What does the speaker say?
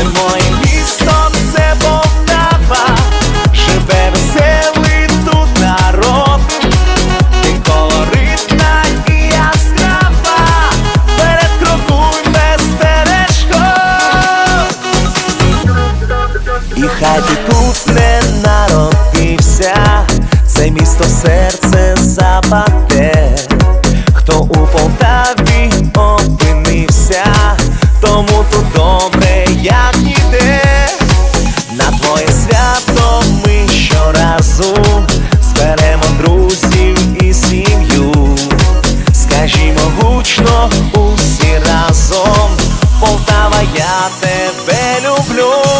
Це моє місто, це Полтава, живе веселий тут народ, ти колоритна і яскрава, перед крокуй без перешкод. І хай ти не народився, це місто серце западе, хто у Полтаві опинився, тому тут добре, усі разом, Полтава, я тебе люблю.